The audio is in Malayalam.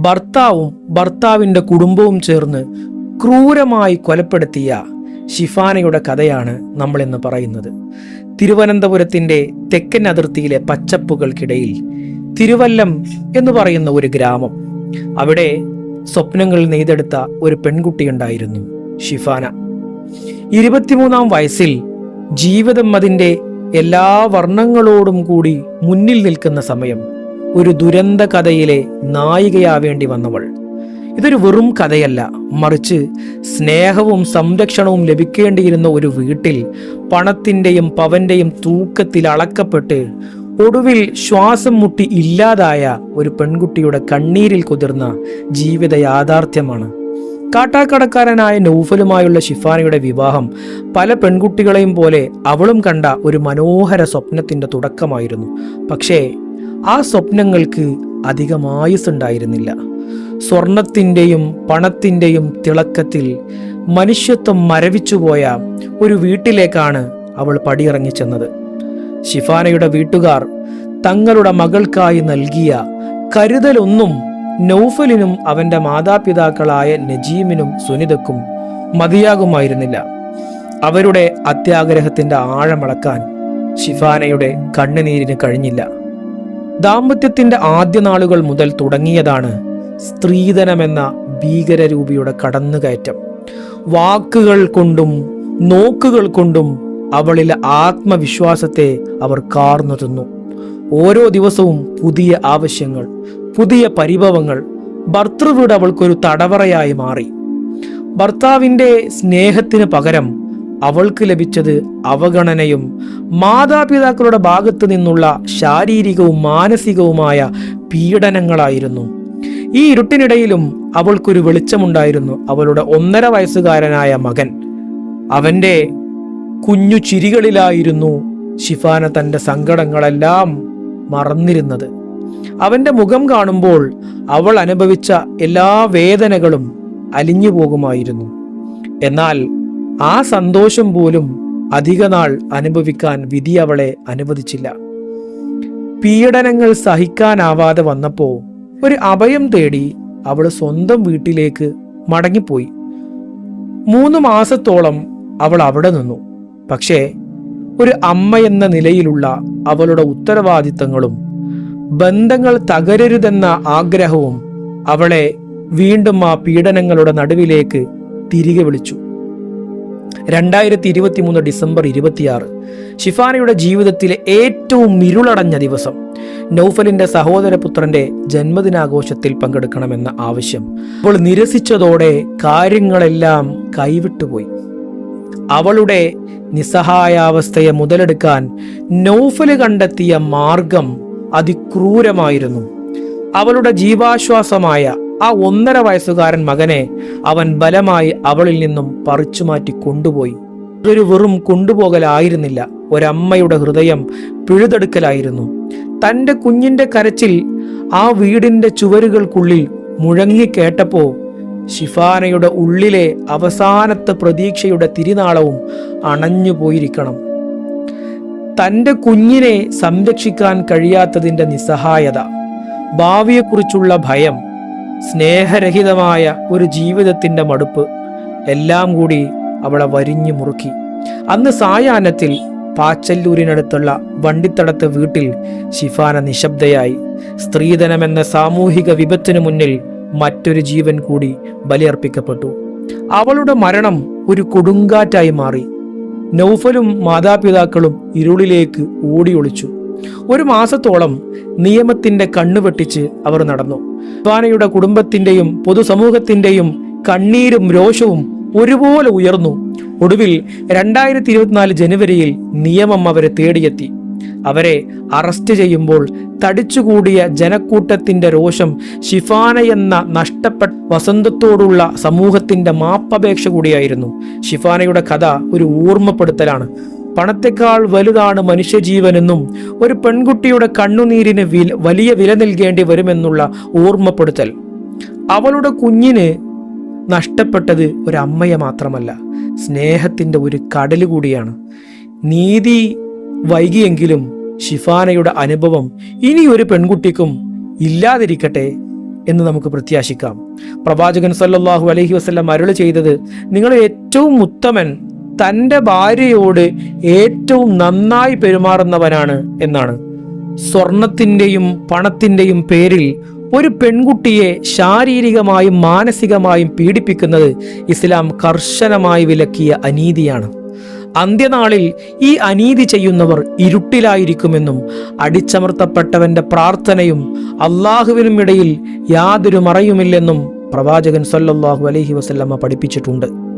ഭർത്താവും ഭർത്താവിന്റെ കുടുംബവും ചേർന്ന് ക്രൂരമായി കൊലപ്പെടുത്തിയ ഷിഫാനയുടെ കഥയാണ് നമ്മൾ ഇന്ന് പറയുന്നത്. തിരുവനന്തപുരത്തിന്റെ തെക്കൻ അതിർത്തിയിലെ പച്ചപ്പുകൾക്കിടയിൽ തിരുവല്ലം എന്ന് പറയുന്ന ഒരു ഗ്രാമം. അവിടെ സ്വപ്നങ്ങൾ നെയ്തെടുത്ത ഒരു പെൺകുട്ടിയുണ്ടായിരുന്നു ഷിഫാന ഇരുപത്തിമൂന്നാം വയസ്സിൽ ജീവിതം അതിന്റെ എല്ലാ വർണങ്ങളോടും കൂടി മുന്നിൽ നിൽക്കുന്ന സമയം ഒരു ദുരന്ത കഥയിലെ നായികയാവേണ്ടി വന്നവൾ. ഇതൊരു വെറും കഥയല്ല. മറിച്ച് സ്നേഹവും സംരക്ഷണവും ലഭിക്കേണ്ടിയിരുന്ന ഒരു വീട്ടിൽ പണത്തിന്റെയും പവന്റെയും തൂക്കത്തിൽ അളക്കപ്പെട്ട് ഒടുവിൽ ശ്വാസം മുട്ടി ഇല്ലാതായ ഒരു പെൺകുട്ടിയുടെ കണ്ണീരിൽ കുതിർന്ന ജീവിത യാഥാർത്ഥ്യമാണ്. കാട്ടാക്കടക്കാരനായ നൗഫലുമായുള്ള ഷിഫാനയുടെ വിവാഹം പല പെൺകുട്ടികളെയും പോലെ അവളും കണ്ട ഒരു മനോഹര സ്വപ്നത്തിന്റെ തുടക്കമായിരുന്നു. പക്ഷേ ആ സ്വപ്നങ്ങൾക്ക് അധികം ആയുസ്സുണ്ടായിരുന്നില്ല. സ്വർണത്തിന്റെയും പണത്തിന്റെയും തിളക്കത്തിൽ മനുഷ്യത്വം മരവിച്ചുപോയ ഒരു വീട്ടിലേക്കാണ് അവൾ പടിയിറങ്ങി ചെന്നത്. ഷിഫാനയുടെ വീട്ടുകാർ തങ്ങളുടെ മകൾക്കായി നൽകിയ കരുതലൊന്നും നൗഫലിനും അവന്റെ മാതാപിതാക്കളായ നജീമിനും സുനിതക്കും മതിയാകുമായിരുന്നില്ല. അവരുടെ അത്യാഗ്രഹത്തിന്റെ ആഴമളക്കാൻ ഷിഫാനയുടെ കണ്ണുനീരിന് കഴിഞ്ഞില്ല. ദാമ്പത്യത്തിന്റെ ആദ്യ നാളുകൾ മുതൽ തുടങ്ങിയതാണ് സ്ത്രീധനമെന്ന ഭീകരരൂപിയുടെ കടന്നുകയറ്റം. വാക്കുകൾ കൊണ്ടും നോക്കുകൾ കൊണ്ടും അവളിലെ ആത്മവിശ്വാസത്തെ അവർ കാർന്നു തിന്നു. ഓരോ ദിവസവും പുതിയ ആവശ്യങ്ങൾ പുതിയ പരിഭവങ്ങൾ ഭർത്തൃവീട് അവൾക്കൊരു തടവറയായി മാറി. ഭർത്താവിന്റെ സ്നേഹത്തിന് പകരം അവൾക്ക് ലഭിച്ചത് അവഗണനയും മാതാപിതാക്കളുടെ ഭാഗത്തു നിന്നുള്ള ശാരീരികവും മാനസികവുമായ പീഡനങ്ങളായിരുന്നു. ഈ ഇരുട്ടിനിടയിലും അവൾക്കൊരു വെളിച്ചമുണ്ടായിരുന്നു. അവളുടെ ഒന്നര വയസ്സുകാരനായ മകൻ. അവന്റെ കുഞ്ഞു ചിരികളിലായിരുന്നു ഷിഫാന തന്റെ സങ്കടങ്ങളെല്ലാം മറന്നിരുന്നത്. അവന്റെ മുഖം കാണുമ്പോൾ അവൾ അനുഭവിച്ച എല്ലാ വേദനകളും അലിഞ്ഞു പോകുമായിരുന്നു എന്നാൽ ആ സന്തോഷം പോലും അധികനാൾ അനുഭവിക്കാൻ വിധി അവളെ അനുവദിച്ചില്ല. പീഡനങ്ങൾ സഹിക്കാനാവാതെ വന്നപ്പോ ഒരു അഭയം തേടി അവൾ സ്വന്തം വീട്ടിലേക്ക് മടങ്ങിപ്പോയി. മൂന്ന് മാസത്തോളം അവൾ അവിടെ നിന്നു. പക്ഷേ ഒരു അമ്മ എന്ന നിലയിലുള്ള അവളുടെ ഉത്തരവാദിത്തങ്ങളും ബന്ധങ്ങൾ തകരരുതെന്ന ആഗ്രഹവും അവളെ വീണ്ടും ആ പീഡനങ്ങളുടെ നടുവിലേക്ക് തിരികെ വിളിച്ചു. രണ്ടായിരത്തി ഇരുപത്തി മൂന്ന് ഡിസംബർ ഇരുപത്തിയാറ് ഷിഫാനയുടെ ജീവിതത്തിലെ ഏറ്റവും ഇരുളടഞ്ഞ ദിവസം. നൗഫലിന്റെ സഹോദരപുത്രന്റെ ജന്മദിനാഘോഷത്തിൽ പങ്കെടുക്കണമെന്ന ആവശ്യം. അപ്പോൾ നിരസിച്ചതോടെ കാര്യങ്ങളെല്ലാം കൈവിട്ടുപോയി. അവളുടെ നിസ്സഹായാവസ്ഥയെ മുതലെടുക്കാൻ നൗഫൽ കണ്ടെത്തിയ മാർഗം അതിക്രൂരമായിരുന്നു. അവളുടെ ജീവാശ്വാസമായ ആ ഒന്നര വയസ്സുകാരൻ മകനെ അവൻ ബലമായി അവളിൽ നിന്നും പറിച്ചു മാറ്റി കൊണ്ടുപോയി. ഒരു വെറും കൊണ്ടുപോകലായിരുന്നില്ല. ഒരമ്മയുടെ ഹൃദയം പിഴുതെടുക്കലായിരുന്നു. തന്റെ കുഞ്ഞിന്റെ കരച്ചിൽ ആ വീടിന്റെ ചുവരുകൾക്കുള്ളിൽ മുഴങ്ങി കേട്ടപ്പോ ഷിഫാനയുടെ ഉള്ളിലെ അവസാനത്തെ പ്രതീക്ഷയുടെ തിരിനാളവും അണഞ്ഞു പോയിരിക്കണം. തന്റെ കുഞ്ഞിനെ സംരക്ഷിക്കാൻ കഴിയാത്തതിന്റെ നിസ്സഹായത ഭാവിയെക്കുറിച്ചുള്ള ഭയം സ്നേഹരഹിതമായ ഒരു ജീവിതത്തിന്റെ മടുപ്പ് എല്ലാം കൂടി അവളെ വരിഞ്ഞു മുറുക്കി. അന്ന് സായാഹ്നത്തിൽ പാച്ചല്ലൂരിനടുത്തുള്ള വണ്ടിത്തടത്ത് വീട്ടിൽ ഷിഫാന നിശബ്ദയായി. സ്ത്രീധനമെന്ന സാമൂഹിക വിപത്തിനു മുന്നിൽ മറ്റൊരു ജീവൻ കൂടി ബലിയർപ്പിക്കപ്പെട്ടു. അവളുടെ മരണം ഒരു കൊടുങ്കാറ്റായി മാറി. നൗഫലും മാതാപിതാക്കളും ഇരുളിലേക്ക് ഓടിയൊളിച്ചു ഒരു മാസത്തോളം നിയമത്തിന്റെ കണ്ണുവെട്ടിച്ച് അവർ നടന്നു. ഷിഫാനയുടെ കുടുംബത്തിന്റെയും പൊതുസമൂഹത്തിന്റെയും കണ്ണീരും രോഷവും ഒരുപോലെ ഉയർന്നു. ഒടുവിൽ രണ്ടായിരത്തി ഇരുപത്തിനാല് ജനുവരിയിൽ നിയമം അവരെ തേടിയെത്തി. അവരെ അറസ്റ്റ് ചെയ്യുമ്പോൾ തടിച്ചുകൂടിയ ജനക്കൂട്ടത്തിന്റെ രോഷം ഷിഫാന എന്ന നഷ്ടപ്പെട്ട വസന്തത്തോടുള്ള സമൂഹത്തിന്റെ മാപ്പപേക്ഷ കൂടിയായിരുന്നു. ഷിഫാനയുടെ കഥ ഒരു ഓർമ്മപ്പെടുത്തലാണ്. പണത്തെക്കാൾ വലുതാണ് മനുഷ്യജീവനെന്നും ഒരു പെൺകുട്ടിയുടെ കണ്ണുനീരിന് വില വലിയ വില നൽകേണ്ടി വരുമെന്നുള്ള ഓർമ്മപ്പെടുത്തൽ. അവളുടെ കുഞ്ഞിന് നഷ്ടപ്പെട്ടത് ഒരമ്മയെ മാത്രമല്ല സ്നേഹത്തിന്റെ ഒരു കടൽ കൂടിയാണ്. നീതി വൈകിയെങ്കിലും ഷിഫാനയുടെ അനുഭവം ഇനി ഒരു പെൺകുട്ടിക്കും ഇല്ലാതിരിക്കട്ടെ എന്ന് നമുക്ക് പ്രത്യാശിക്കാം. പ്രവാചകൻ സല്ലാഹു അലഹി വസ്ല്ലാം അരുളി ചെയ്തത് നിങ്ങൾ ഏറ്റവും ഉത്തമൻ തന്റെ ഭാര്യയോട് ഏറ്റവും നന്നായി പെരുമാറുന്നവനാണ് എന്നാണ്. സ്വർണത്തിന്റെയും പണത്തിന്റെയും പേരിൽ ഒരു പെൺകുട്ടിയെ ശാരീരികമായും മാനസികമായും പീഡിപ്പിക്കുന്നത് ഇസ്ലാം കർശനമായി വിലക്കിയ അനീതിയാണ്. അന്ത്യനാളിൽ ഈ അനീതി ചെയ്യുന്നവർ ഇരുട്ടിലായിരിക്കുമെന്നും അടിച്ചമർത്തപ്പെട്ടവന്റെ പ്രാർത്ഥനയും അള്ളാഹുവിനും ഇടയിൽ യാതൊരു മറയുമില്ലെന്നും പ്രവാചകൻ സല്ലാഹു അലഹി വസല്ലമ്മ പഠിപ്പിച്ചിട്ടുണ്ട്.